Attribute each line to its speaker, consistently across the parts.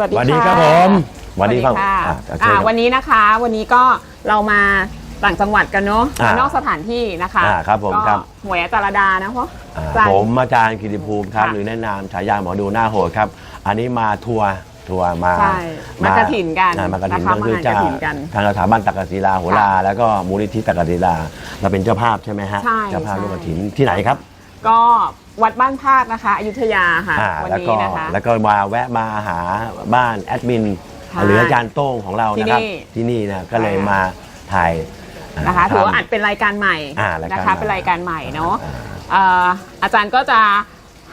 Speaker 1: สวัสดี
Speaker 2: สวัสดีะครับผมสวัสดีครับ
Speaker 1: ค่ะ
Speaker 2: อะเชิญ
Speaker 1: อ่า
Speaker 2: ครับ
Speaker 1: วันนี้นะคะ วันนี้ก็เรามาต่างจังหวัดกันเนาะ
Speaker 2: อ่ามา
Speaker 1: นอกสถานที่นะคะ
Speaker 2: อ่าครับผม
Speaker 1: ก็
Speaker 2: ครับ
Speaker 1: หวยอาจารดานะเพราะ
Speaker 2: อ่า
Speaker 1: อาจารย์
Speaker 2: ผมอาจารย์กิติภูมิครับ
Speaker 1: ค่ะ
Speaker 2: หรือแนะนำฉายาหมอดูหน้าโหดครับ อันนี้มาทัวร์ทัวร์มา
Speaker 1: ใช่มากฐินกัน
Speaker 2: อ่มากระถิน
Speaker 1: นะคะ
Speaker 2: ก็คือ
Speaker 1: มา
Speaker 2: จะ
Speaker 1: กฐินกัน
Speaker 2: ทางสถาบันตักกศิลาโหราแล้วก็มูลนิธิตักกศิลาเราเป็นเจ้าภาพใช่ไหมฮะ
Speaker 1: ใช่
Speaker 2: เจ้าภาพ
Speaker 1: ใช่
Speaker 2: ร่วมกระถินที่ไหนครับ
Speaker 1: ก็วัดบ้านพาดนะคะอยุธยาค่ะ
Speaker 2: อ่า
Speaker 1: วัน
Speaker 2: แล้ว
Speaker 1: นี้
Speaker 2: ก็
Speaker 1: นะคะ
Speaker 2: แล้วก็มาแวะมาหาบ้านแอดมิน
Speaker 1: ใช่
Speaker 2: หรืออาจารย์โต้งของเรานะครับ
Speaker 1: ที่นี่
Speaker 2: ที่นี่นะก็เลย
Speaker 1: ใช่ค่ะ
Speaker 2: มาถ่าย
Speaker 1: นะคะ
Speaker 2: ทำ
Speaker 1: ถือว่าอัดเป็นรายการใหม่
Speaker 2: อ่ารายการ
Speaker 1: นะคะ
Speaker 2: ใหม่
Speaker 1: เป็นรายการใหม่เนาะ
Speaker 2: อ่า
Speaker 1: เอ่ออาจารย์ก็จะ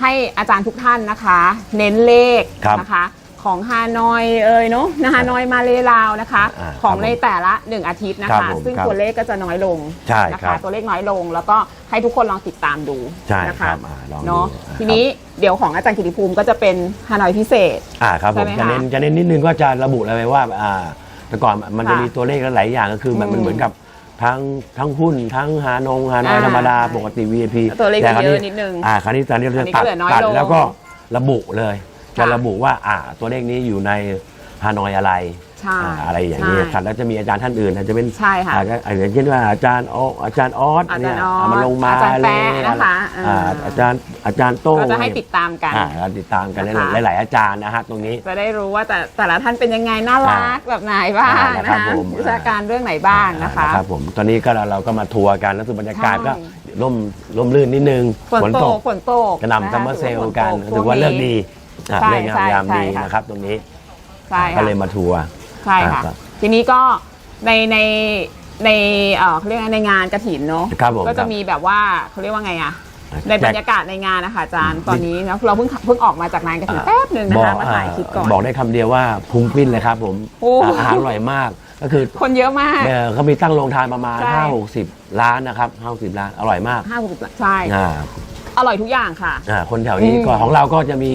Speaker 1: ให้อาจารย์ทุกท่านนะคะ เน้นเลข
Speaker 2: ครับ
Speaker 1: นะคะ ของฮานอยเอ่ยเนาะนะฮานอยมาเลลาวนะคะ
Speaker 2: อ่า
Speaker 1: ของ
Speaker 2: ครับผม
Speaker 1: ในแต่ละ 1 อาทิตย์นะ
Speaker 2: ครั
Speaker 1: คะ
Speaker 2: บผม
Speaker 1: ซึ่ง
Speaker 2: ครับ
Speaker 1: ตัวเลขก็จะน้อยลง
Speaker 2: ใช่
Speaker 1: นะ
Speaker 2: ครั
Speaker 1: คะ
Speaker 2: บ
Speaker 1: ตัวเลขน้อยลงแล้วก็ให้ทุกคนลองติดตามดู
Speaker 2: ใช่
Speaker 1: นะ
Speaker 2: ครั
Speaker 1: คะ
Speaker 2: บอ่าลองดู
Speaker 1: เนาะ
Speaker 2: อ่า
Speaker 1: ทีนี้เดี๋ยวของอาจารย์กิติภูมิก็จะเป็นฮานอยพิเศษ
Speaker 2: อ่าครับผม
Speaker 1: ใช่
Speaker 2: จะ
Speaker 1: ไหม
Speaker 2: เน้น
Speaker 1: คะ
Speaker 2: จะเน้นนิดนึงก็จะระบุเลยว่าอ่าแต่ก่อนมันจะ
Speaker 1: ค่ะ
Speaker 2: มีตัวเลขหลายอย่างก็คือมัน
Speaker 1: อืม
Speaker 2: มันเหมือนกับทั้งทั้งหุ้นทั้งฮานงฮานอย
Speaker 1: อ่า
Speaker 2: ธรรมดา
Speaker 1: ใช่
Speaker 2: ปกติ VIP
Speaker 1: ตัวเลข
Speaker 2: แต่คราว
Speaker 1: เยอะนิดนึง
Speaker 2: อ่าคราวนี้ตอนนี้
Speaker 1: อั
Speaker 2: เรา
Speaker 1: นนี้
Speaker 2: ตั
Speaker 1: ก็
Speaker 2: ด
Speaker 1: เหลือน้อย
Speaker 2: ตัด
Speaker 1: ลง
Speaker 2: แล้วก็ระบุเลย จะ
Speaker 1: ค่ะ
Speaker 2: ระบุว่าอ่าตัวเลขนี้อยู่ในฮานอยอะไร
Speaker 1: ใช่
Speaker 2: อ่าอะไรอย่างนี้
Speaker 1: ใช่
Speaker 2: ครับแล้วจะมีอาจารย์ท่านอื่นอาจจะเป็น
Speaker 1: ใช่ค่ะ
Speaker 2: อาจจะอาจจะเช่นว่าอาจารย์อออาจารย์ออส
Speaker 1: อาจารย์
Speaker 2: เนี่ย
Speaker 1: ออส
Speaker 2: เอามาลงมา
Speaker 1: อาจารย์
Speaker 2: เล
Speaker 1: แป๊ะ
Speaker 2: ย
Speaker 1: นะคะ
Speaker 2: อ่า
Speaker 1: อ่า
Speaker 2: อาจารย์อาจารย์โต้ง
Speaker 1: ก็จะให้ติดตามกัน
Speaker 2: อ่าเราติดตามกัน
Speaker 1: นะคะ
Speaker 2: หลาย ๆ อาจารย์นะฮะตรงนี้
Speaker 1: จะได้รู้ว่าแต่แต่ละท่านเป็นยังไงน่ารักแบบไหนบ้าง
Speaker 2: อ่า
Speaker 1: นะ
Speaker 2: นะครับ
Speaker 1: คะ
Speaker 2: ผม
Speaker 1: วิชาการเรื่องไหนบ้างนะคะ
Speaker 2: ครับผมตอนนี้ก็เราเราก็มาทัวร์กันแล้วคือบรรยากาศ
Speaker 1: ใช่
Speaker 2: ก็ร่มร่มรื่นนิดนึง
Speaker 1: ฝนตกฝนตก
Speaker 2: กระหน่ำซัมเมอร์เซลกัน
Speaker 1: ถื
Speaker 2: ถื
Speaker 1: อ
Speaker 2: อ
Speaker 1: ว่า
Speaker 2: ว่า
Speaker 1: ฝนตก
Speaker 2: เลิกดี อะ
Speaker 1: ใช่
Speaker 2: เลิกงาม
Speaker 1: ใช่
Speaker 2: ยามดี
Speaker 1: ใช่ค่ะ
Speaker 2: นะครับ ตรงนี้
Speaker 1: ใช่
Speaker 2: ก็
Speaker 1: ค่ะ
Speaker 2: เลยมาทัวร์
Speaker 1: ใช่ค่ะ
Speaker 2: ครับ
Speaker 1: ทีนี้ก็ในในในเอ่อเขาเรียกว่าในงานกระถินเนาะ
Speaker 2: ครับผม
Speaker 1: ก็
Speaker 2: ค
Speaker 1: จะ
Speaker 2: รับ
Speaker 1: มีแบบว่าเขาเรียกว่าไงอะในบรรยากาศในงานนะคะอาจารย์
Speaker 2: อืม
Speaker 1: ตอนนี้เนาะเราเพิ่งเพิ่งออกมาจากงานกระถิน
Speaker 2: อ่า
Speaker 1: แป๊บหนึ่งนะ
Speaker 2: บอก
Speaker 1: คะมาถ่ายคลิปก่อน
Speaker 2: บอกได้คำเดียวว่าพุงปิ้นเลยครับผม
Speaker 1: โอ้
Speaker 2: อาหารอร่อยมากก็คือ
Speaker 1: คนเยอะมาก
Speaker 2: เอ่อเขามีตั้งโรงทานประมาณ
Speaker 1: ใช่
Speaker 2: ห้าหกสิบล้านนะครับห้าหกสิบล้านอร่อยมาก
Speaker 1: ห้าหกสิบใช่
Speaker 2: อ่า
Speaker 1: อร่อยทุกอย่างค่ะ
Speaker 2: อ่าคนแถวนี้
Speaker 1: อืม
Speaker 2: ก็ของเราก็จะมี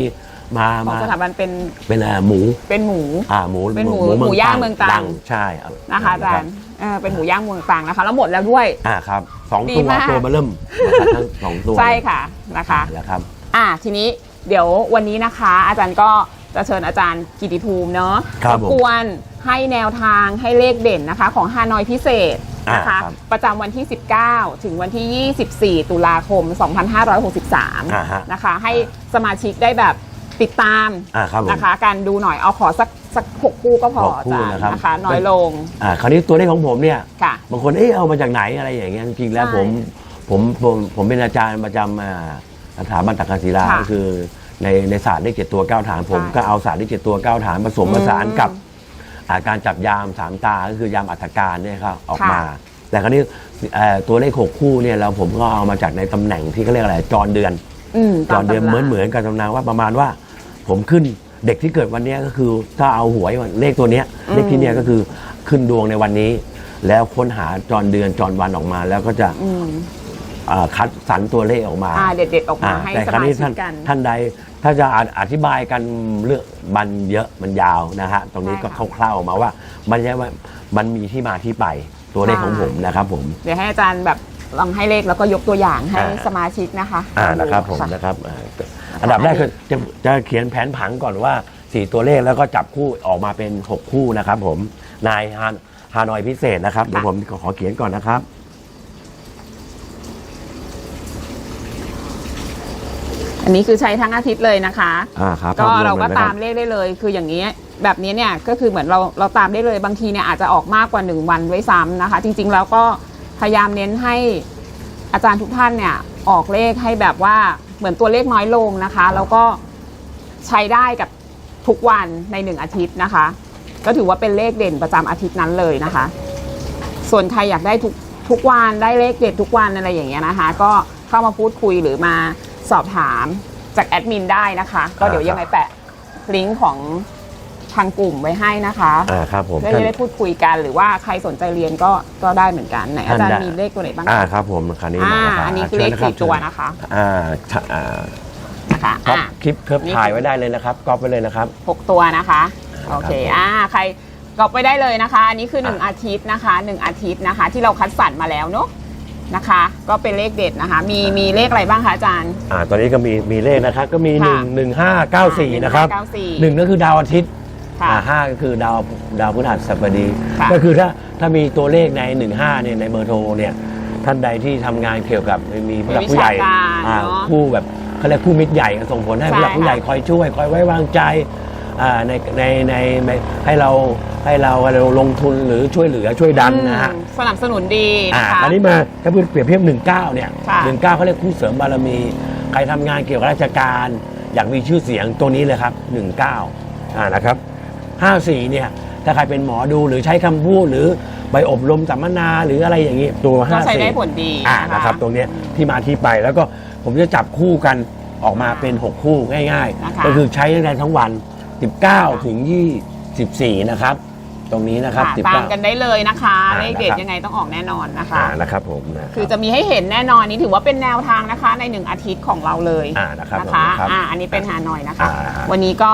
Speaker 2: มา
Speaker 1: ของ
Speaker 2: มา
Speaker 1: สถาบันเป็น
Speaker 2: เป็นอ่าหมู
Speaker 1: เป็นหมู
Speaker 2: อ่าหมู
Speaker 1: เป็นหมูหมูย่างเมืองตรัง
Speaker 2: ใช่
Speaker 1: นะคะอาจารย์เออเป็นหมูย่างเมืองตรังนะคะ แล้วหมดแล้วด้วย
Speaker 2: อ่าครับสอง
Speaker 1: ดี
Speaker 2: ตัว
Speaker 1: มาก
Speaker 2: ตัวเบอร์เริ่มนะครับทั้งสองตัว
Speaker 1: ใช่ค่ะนะคะ
Speaker 2: แล้วครับ
Speaker 1: อ่าทีนี้เดี๋ยววันนี้นะคะ อาจารย์ก็จะเชิญอาจารย์กิติภูมิเนาะ
Speaker 2: ครับผม
Speaker 1: กวนให้แนวทางให้เลขเด่นนะคะ ของฮานอยพิเศษนะคะ
Speaker 2: อ่าครับ
Speaker 1: ประจำวันที่ 19 ถึงวันที่ 24 ตุลาคม 2563
Speaker 2: อ่าฮะ
Speaker 1: นะคะ ให้สมาชิกได้แบบ ติดตาม
Speaker 2: อ่าครับผม
Speaker 1: นะคะ การดูหน่อยเอาขอสักสักหกคู่ก็พอ
Speaker 2: หก
Speaker 1: อา
Speaker 2: คู่
Speaker 1: จารย์
Speaker 2: นะครับ
Speaker 1: นะคะ น้อยลง
Speaker 2: อ่าคราวนี้ตัวเลขของผมเนี่ย
Speaker 1: ค่ะ
Speaker 2: บางคนเอ๊ะเอามาจากไหนอะไรอย่างเงี้ยจริงๆแล้ว
Speaker 1: ใช่
Speaker 2: ผมผมผมผมเป็นอาจารย์ประจำอ่าสถาบันตักกศิลา
Speaker 1: ค่ะ
Speaker 2: ก็คือในในศาสตร์เลขเจ็ดตัวเก้าฐาน ผม
Speaker 1: ใช่
Speaker 2: ก็เอาศาสตร์เลขเจ็ดตัวเก้าฐานผสม
Speaker 1: อืม
Speaker 2: ผสานกับอ่าการจับยามสามตาก็คือยามอัฐการเนี่ยครับออก
Speaker 1: ค่ะ
Speaker 2: มาแต่คราวนี้เอ่อตัวเลขหกคู่เนี่ยเราผมก็เอามาจากในตำแหน่งที่เขาเรียกอะไรจรเดือน
Speaker 1: อืม
Speaker 2: จรเดือน
Speaker 1: ตาม
Speaker 2: เหมือน
Speaker 1: ตำรา
Speaker 2: เหมือนกับตำนานว่าประมาณว่า ผมขึ้นเด็กที่เกิดวันเนี้ยก็คือถ้าเอาหวยเลขตัวเนี้ย
Speaker 1: อืม
Speaker 2: เลขที่เนี้ยก็คือขึ้นดวงในวันนี้ แล้วค้นหาจรเดือนจรวันออกมา แล้วก็จะ
Speaker 1: อืม
Speaker 2: อ่าคัดสรรตัวเลขออกมา
Speaker 1: อ่าเด็ดๆออกมา
Speaker 2: อ่า
Speaker 1: ให้
Speaker 2: แต่
Speaker 1: ส
Speaker 2: ครั้
Speaker 1: มา
Speaker 2: นี้
Speaker 1: ชิ
Speaker 2: ท่ากน
Speaker 1: กัน
Speaker 2: ท่านใดถ้าจะออธิบายกันเรื่องมันเยอะมันยาวนะฮะตรงนี้ก็
Speaker 1: ใช่ค่ะ
Speaker 2: คร่าวๆออกมาว่า มันใช่ว่ามันมีที่มาที่ไปตัวเลข
Speaker 1: ใช่
Speaker 2: ของผมนะครับผม
Speaker 1: เดี๋ยวให้อาจารย์แบบ ลองให้เลขแล้วก็ยกตัวอย่างให้
Speaker 2: อ่า
Speaker 1: สมาชิกนะคะ
Speaker 2: อ่านะครับผม
Speaker 1: ค่ะ
Speaker 2: นะครับอ่าอันดับแรกคือจะจะเขียนแผนผังก่อนว่าสี่ตัวเลขแล้วก็จับคู่ออกมาเป็น 6 คู่นะครับผมนายฮานฮานอยพิเศษนะครับเดี๋ยวผมขอเขียนก่อนนะครับ
Speaker 1: อันนี้คือใช้ทั้งอาทิตย์เลยนะคะ
Speaker 2: อ่าครับ
Speaker 1: ก็
Speaker 2: ภพว
Speaker 1: เราก็
Speaker 2: ลยนะค
Speaker 1: ตา
Speaker 2: บ
Speaker 1: มเลขได้เลย คืออย่างนี้แบบนี้เนี่ยก็คือเหมือนเราเราตามได้เลยบางทีเนี่ยอาจจะออกมากกว่า 1 วันด้วยซ้ำนะคะ จริงๆแล้วก็พยายามเน้นให้ อาจารย์ทุกท่านเนี่ยออกเลขให้แบบว่าเหมือนตัวเลขน้อยลงนะคะ แล้วก็ใช้ได้กับทุกวันในหนึ่งอาทิตย์นะคะ ก็ถือว่าเป็นเลขเด่นประจำอาทิตย์นั้นเลยนะคะ ส่วนใครอยากได้ทุกทุกวันได้เลขเด็ดทุกวันอะไรอย่างเงี้ยนะคะ ก็เข้ามาพูดคุยหรือมาสอบถามจากแอดมินได้นะคะ ก็เดี๋ยวยังไงแปะลิงก์ของ ทางกลุ่มไว้ให้นะคะ
Speaker 2: อ่าครับผม
Speaker 1: เพื่อ
Speaker 2: ท่าน
Speaker 1: จะได้พูดคุยกันหรือว่าใครสนใจเรียนก็ก็ได้เหมือนกันไหนอาจารย์
Speaker 2: ท่านได้
Speaker 1: มีเลขตัวไหนบ้าง
Speaker 2: อ่า
Speaker 1: คะ
Speaker 2: ครับผมคราวนี้
Speaker 1: อ่า
Speaker 2: นะครับ
Speaker 1: อันนี้คือเลข
Speaker 2: ชิญะรับ
Speaker 1: สี่ตัวนะคะ
Speaker 2: อ่าชะอ่า
Speaker 1: นะคะ
Speaker 2: ก๊อป
Speaker 1: อะ
Speaker 2: คลิปเคิร์ฟ
Speaker 1: นี่
Speaker 2: ถ่ายไว้ได้เลยนะครับก๊อปไว้เลยนะครับ
Speaker 1: หกตัวนะคะ
Speaker 2: ครับ
Speaker 1: โอเคอ่าใครก็ไปได้เลยนะคะ อันนี้คือ 1 อาทิตย์นะคะ1อาทิตย์นะคะ ที่เราคัดสรรมาแล้วเนาะนะคะ ก็เป็นเลขเด็ดนะคะ มีมีเลขอะไรบ้างคะอาจารย์
Speaker 2: อ่าตอนนี้ก็มีมีเลขนะครับก็มีหนึ่
Speaker 1: ค่ะ
Speaker 2: งหนึ่งห้าเก้าสี่นะครับ
Speaker 1: เก้าสี่
Speaker 2: หนึ่งก็คือดาวอาทิตย์
Speaker 1: ค่ะ
Speaker 2: อ่าห้าก็คือดาวดาวพฤหัสบดี
Speaker 1: ค่ะ
Speaker 2: ก็คือถ้าถ้ามีตัวเลขใน 15เนี่ยในเบอร์โทรเนี่ยท่านใดที่ทำงานเกี่ยวกับมีผู้หลักผู้ใหญ่
Speaker 1: มีวิชาการ
Speaker 2: อ่า
Speaker 1: เนอะ
Speaker 2: ผู้แบบเขาเรียกผู้มิตรใหญ่ส่งผลให้
Speaker 1: ใช่
Speaker 2: ผู้หลักผู้ใหญ่
Speaker 1: ค่ะ
Speaker 2: คอยช่วยคอยไว้วางใจอ่าในในในในให้เราให้เราเราลงทุนหรือช่วยเหลือช่วยดันนะฮะ
Speaker 1: อืมสนับสนุนดี
Speaker 2: อ่า
Speaker 1: นะคะ
Speaker 2: ตอนนี้มาถ้าเปรียบเทียบ19เนี่ย
Speaker 1: ค่ะ
Speaker 2: 19เขาเรียกคู่เสริมบารมี ใครทำงานเกี่ยวกับราชการ อยากมีชื่อเสียงตัวนี้เลยครับ 19อ่านะครับ 54เนี่ยถ้าใครเป็นหมอดูหรือใช้คำพูดหรือไปอบรมสัมมนาหรืออะไรอย่างนี้ตัว
Speaker 1: ก็ใช้ได้
Speaker 2: 54
Speaker 1: ผลดี
Speaker 2: อ่า
Speaker 1: นะคะ
Speaker 2: นะครับตรงเนี้ยที่มาที่ไปแล้วก็ผมจะจับคู่กันออกมาเป็น 6 คู่ง่าย
Speaker 1: นะคะ
Speaker 2: ๆ ก็คือใช้ได้ทั้งวัน 19 ถึง 24 นะครับ ตรงนี้นะครับ
Speaker 1: ค่ะ
Speaker 2: 19
Speaker 1: ตามกันได้เลยนะคะ
Speaker 2: อ่า
Speaker 1: เลขเด็ด
Speaker 2: นะครับ
Speaker 1: ยังไงต้องออกแน่นอนนะคะ
Speaker 2: อ่านะครับผมนะ
Speaker 1: คือจะมีให้เห็นแน่นอนนี่ถือว่าเป็นแนวทางนะคะ ในหนึ่งอาทิตย์ของเราเลย
Speaker 2: อ่านะครับ
Speaker 1: นะคะ
Speaker 2: ผมนะครับ
Speaker 1: อ่าอันนี้เป็นฮานอยนะคะ
Speaker 2: อ่า
Speaker 1: วันนี้ก็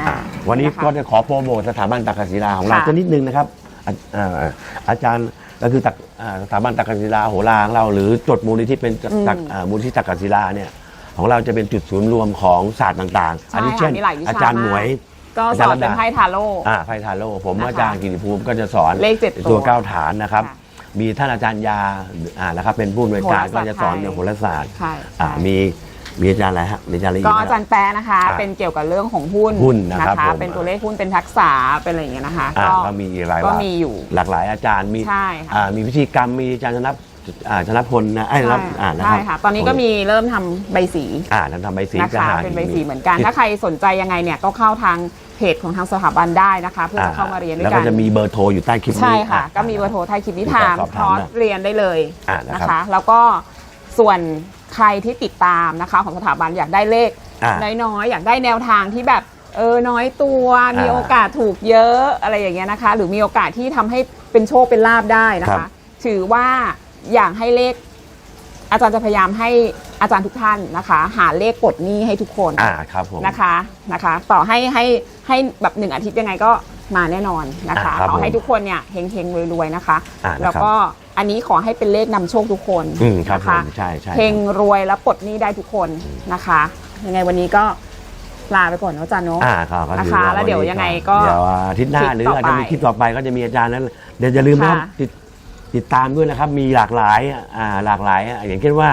Speaker 1: อ่า
Speaker 2: อ่า วันนี้ะ
Speaker 1: คะ
Speaker 2: ก็จะขอโปรโมทสถาบันตักกศิลาของเรา
Speaker 1: ค่ะ
Speaker 2: สักนิดนึงนะครับอาอ่าอาจารย์ก็คือตักอ่าสถาบันตักกศิลาโหราของเรา หรือจดมูลนิธิเป็นตักอ่ามูลนิธิตักกศิลาเนี่ยของเราจะเป็นจุดศูนย์รวมของศาสตร์ต่างๆ
Speaker 1: ใช่
Speaker 2: อันี้
Speaker 1: ค่ะ
Speaker 2: เช่น
Speaker 1: มีหลายวิชา
Speaker 2: อาจารย์หมวย
Speaker 1: ก็สอนเป็นไพ่ทาโร่
Speaker 2: อ่าไพ่ทาโร่ผม
Speaker 1: นะคะ
Speaker 2: อาจารย์กิติภูมิก็จะสอน
Speaker 1: เลขเจ็ดตัว
Speaker 2: ตัวเก้าฐานนะครับ
Speaker 1: ค่ะ
Speaker 2: มีท่านอาจารย์ยาอ่านะครับเป็นผู้อำนวยการ
Speaker 1: โห
Speaker 2: ก็
Speaker 1: ราศาสตร์
Speaker 2: จะสอน
Speaker 1: ไทย
Speaker 2: เรื่องโหราศาสตร์
Speaker 1: ใช่
Speaker 2: อ่า
Speaker 1: ใช่
Speaker 2: มี มีอาจารย์อะไรฮะมีอาจารย์อะไรอี
Speaker 1: ก็
Speaker 2: ก
Speaker 1: อา
Speaker 2: นะ
Speaker 1: จารย์แปะนะคะ
Speaker 2: อ่า
Speaker 1: เป็นเกี่ยวกับเรื่องของหุ้น
Speaker 2: หุ้นนะครับผม
Speaker 1: เป็นตัวเลขหุ้นเป็นทักษะเป็นอะไรอย่างเงี้ยนะคะ
Speaker 2: อ่าก็มีหลาย
Speaker 1: ก็
Speaker 2: หลาย
Speaker 1: มีอยู่
Speaker 2: หลากหลายอาจารย์มี
Speaker 1: ใช่ค่ะ
Speaker 2: อ่ามีพิธีกรรมมีอาจารย์ชนะอ่าชนะพลนะไอ้ยรับอ่านะค
Speaker 1: ใช่
Speaker 2: รับ
Speaker 1: ค่ะ ตอนนี้ก็มีเริ่มทำใบสี
Speaker 2: อ่าทำทำใบสี
Speaker 1: นะ
Speaker 2: จะ
Speaker 1: คะ
Speaker 2: หา
Speaker 1: เป็นใบสีเหมือนกัน ถ้าใครสนใจยังไงเนี่ยก็เข้าทางเพจของทางสถาบันได้นะคะ เพื่อจะเข้ามาเรียนด้ว
Speaker 2: แล้ว
Speaker 1: ยกั
Speaker 2: ก็
Speaker 1: น
Speaker 2: จะมีเบอร์โทรอยู่ใต้คลิปนี้
Speaker 1: ใช่ค่ะ
Speaker 2: อ่
Speaker 1: ก็มีเบอร์โทรไทยคิดนิ
Speaker 2: ติด
Speaker 1: ทา
Speaker 2: ต่อนสอบ
Speaker 1: ค
Speaker 2: ถาม
Speaker 1: อร์ส
Speaker 2: ได้
Speaker 1: เรียนได้เลย
Speaker 2: อ่านะครับ
Speaker 1: นะคะ แล้วก็ส่วน ใครที่ติดตามนะคะของสถาบันอยากได้เลข
Speaker 2: อ่า
Speaker 1: น้อยๆ อยากได้แนวทางที่แบบเออน้อยตัวมี
Speaker 2: อ่า
Speaker 1: โอกาสถูกเยอะอะไรอย่างเงี้ยนะคะ หรือมีโอกาสที่ทำให้เป็นโชคเป็นลาบได้นะ
Speaker 2: ครั
Speaker 1: คะ
Speaker 2: บ
Speaker 1: ถือว่าอยากให้เลข อาจารย์จะพยายามให้อาจารย์ทุกท่านนะคะ หาเลขกดหนี้ให้ทุกคน
Speaker 2: อ่าครับผม
Speaker 1: นะคะนะคะ ต่อให้ให้ให้แบบหนึ่งอาทิตย์ยังไงก็ มาแน่นอนนะคะ
Speaker 2: อ่าครับ
Speaker 1: ขอให้
Speaker 2: ผม
Speaker 1: ทุกคนเนี่ยเฮงเฮงๆรวยๆนะคะ
Speaker 2: อ่านะครับ
Speaker 1: แล้วก็อันนี้ขอให้เป็นเลขนำโชคทุกคน
Speaker 2: อืมครับ
Speaker 1: นะ
Speaker 2: ผ
Speaker 1: คะ
Speaker 2: มใช่ใช่
Speaker 1: เฮงรวยแล้วปลดหนี้ได้ทุกคนนะคะยังไงวันนี้ก็ลาไปก่อนเนาะอาจารย์เนาะ
Speaker 2: อ่าครับก็ถือ
Speaker 1: นะคะ
Speaker 2: ว่า
Speaker 1: แล้วเดี๋ยวยังไงก็
Speaker 2: เดี๋ยวอาทิตย์หน้า
Speaker 1: คลิป
Speaker 2: หรือ
Speaker 1: ต่อ
Speaker 2: อาจจะมี
Speaker 1: ไป
Speaker 2: คลิปต่อไปก็จะมีอาจารย์นั้นเดี๋ยวอย่าลืมนะครับ
Speaker 1: ค่ะ
Speaker 2: ติดติดตามด้วยนะครับ มีหลากหลายอ่าหลากหลายอะอย่างเช่นว่า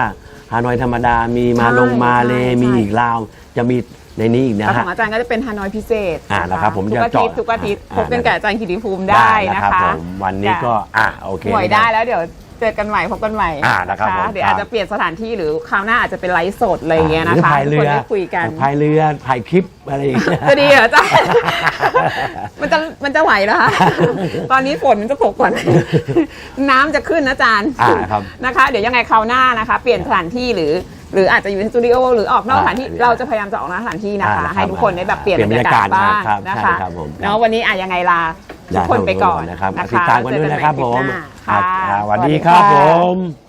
Speaker 2: ฮานอยธรรมดามีมาลง
Speaker 1: ใช่
Speaker 2: มาเล
Speaker 1: ใช่
Speaker 2: มี
Speaker 1: ใช่
Speaker 2: อีกลาว จะมี ในนี้อีก
Speaker 1: แล้ว
Speaker 2: นะ
Speaker 1: ข
Speaker 2: ฮะ
Speaker 1: องอาจารย์ก็จะเป็นฮานอยพิเศษ
Speaker 2: อ่านะครับผม
Speaker 1: ทุก
Speaker 2: จะ
Speaker 1: อาทิตย์
Speaker 2: เจาะ
Speaker 1: ทุกอาทิตย์
Speaker 2: อ่า
Speaker 1: พบกันกับ อาจารย์กิติภูมิได้นะ
Speaker 2: รับ
Speaker 1: คะ
Speaker 2: ผมวันนี้ก็อะโอเค
Speaker 1: หวยได้แล้วเดี๋ยวเจอกันใหม่พบกันใหม่
Speaker 2: อ่านะครับผม
Speaker 1: เดี๋ยวอาจจะเปลี่ยนสถานที่หรือคราวหน้าอาจจะเป็นไลฟ์สดอะไรอย่างเงี้ย
Speaker 2: ห
Speaker 1: นะ
Speaker 2: รือ
Speaker 1: คะ
Speaker 2: พาย
Speaker 1: ทุก
Speaker 2: เรื
Speaker 1: คน
Speaker 2: อ
Speaker 1: ได้คุยกัน
Speaker 2: พายเรือถ่ายคลิปอะไรอย่างเงี้ย
Speaker 1: จะดีเหรออาจารย์ มันจะมันจะไหวเหรอคะ ตอนนี้ฝนมันจะตกก่อน น้ำจะขึ้นนะอาจารย์
Speaker 2: อ่าครับ
Speaker 1: นะคะ เดี๋ยวยังไงคราวหน้านะคะ เปลี่ยนสถานที่หรือ หรืออาจจะอยู่ในสตูดิโอหรือออกนอกสถานที่
Speaker 2: อ่า
Speaker 1: เราจะพยายามจะออกนอกสถานที่นะคะ
Speaker 2: อ่า
Speaker 1: ให้ทุกคนได้แบบเปลี่ยน
Speaker 2: เปลี่ยน
Speaker 1: บรรยากาศ
Speaker 2: บรรยากาศ
Speaker 1: บ้าง
Speaker 2: ครับ
Speaker 1: นะ
Speaker 2: ใช่
Speaker 1: คะ
Speaker 2: ครับผม
Speaker 1: เนาะวันนี้อะยังไงลาทุกคนไปก่อน
Speaker 2: นะครับ
Speaker 1: นะคะ
Speaker 2: ติดตามกันด้วยนะครับผม
Speaker 1: เจอกันใหม่คลิปหน้า
Speaker 2: อ่า
Speaker 1: ค่ะ
Speaker 2: สวัสดีครับผม